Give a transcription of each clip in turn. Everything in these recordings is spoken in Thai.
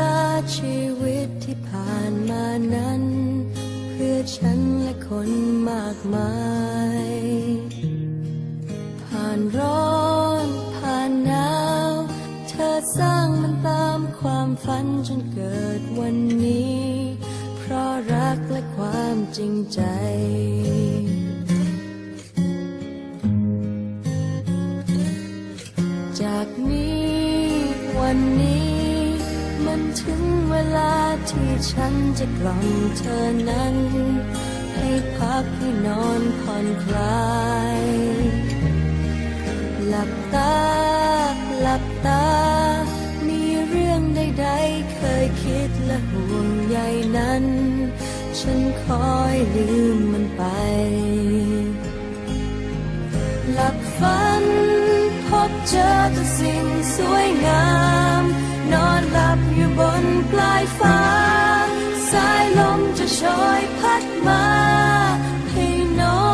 ลาชีวิตที่ผ่านมานั้น เพื่อฉันและคนมากมาย ผ่านร้อนผ่านหนาว เธอสร้างมันตามความฝันจนเกิดวันนี้ เพราะรักและความจริงใจจากนี้วันนี้ ถึงเวลาที่ฉันจะกล่อมเธอนั้น ให้พักให้นอนผ่อนคลาย หลับตา หลับตา มีเรื่องใดๆ เคยคิดและห่วงใยนั้น ฉันคอยลืมมันไป หลับฝันพบเจอแต่สิ่งสวยงาม อยู่บนปลายฟ้า สายลมจะโชยพัดมา ให้นอ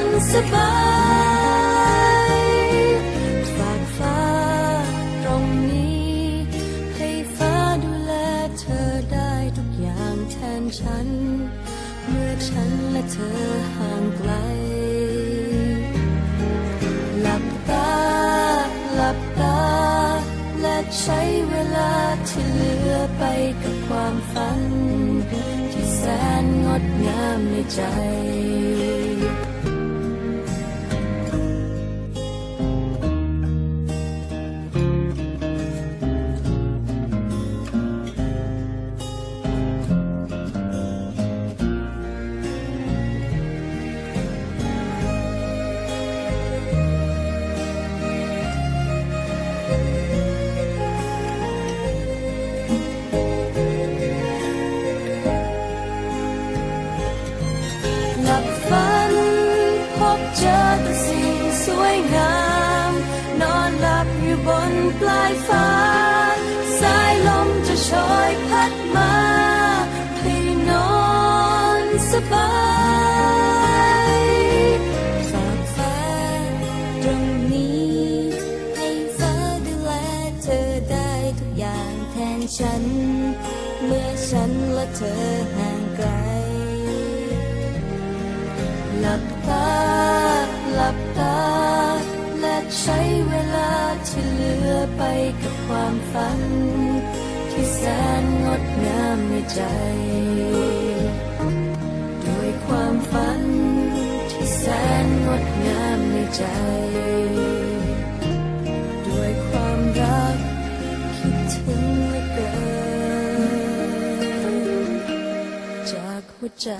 นสบายฝากฟ้าตรงนี้ ให้ฟ้าดูแลเธอได้ทุกอย่างแทนฉัน เมื่อฉันและเธอห่างไกล ใช้เวลาที่เหลือไปกับความฝัน ที่แสนงดงามในใจ วยงาม นอนหลับอยู่บนปลายฟ้า สายลมจะโชยพัดมาให้นอนสบายฝากฟ้าตรงนี้ ให้ฟ้าดูแลเธอได้ทุกอย่างแทนฉัน เมื่อฉันและเธอห่างไกล หลับตา หลับตา ใช้เวลาที่เหลือไปกับความฝัน ที่แสนงดงามในใจด้วยความฝัน ที่แสนงดงามในใจด้วยความรักคิดถึงเหลือเกินจากหัวใจ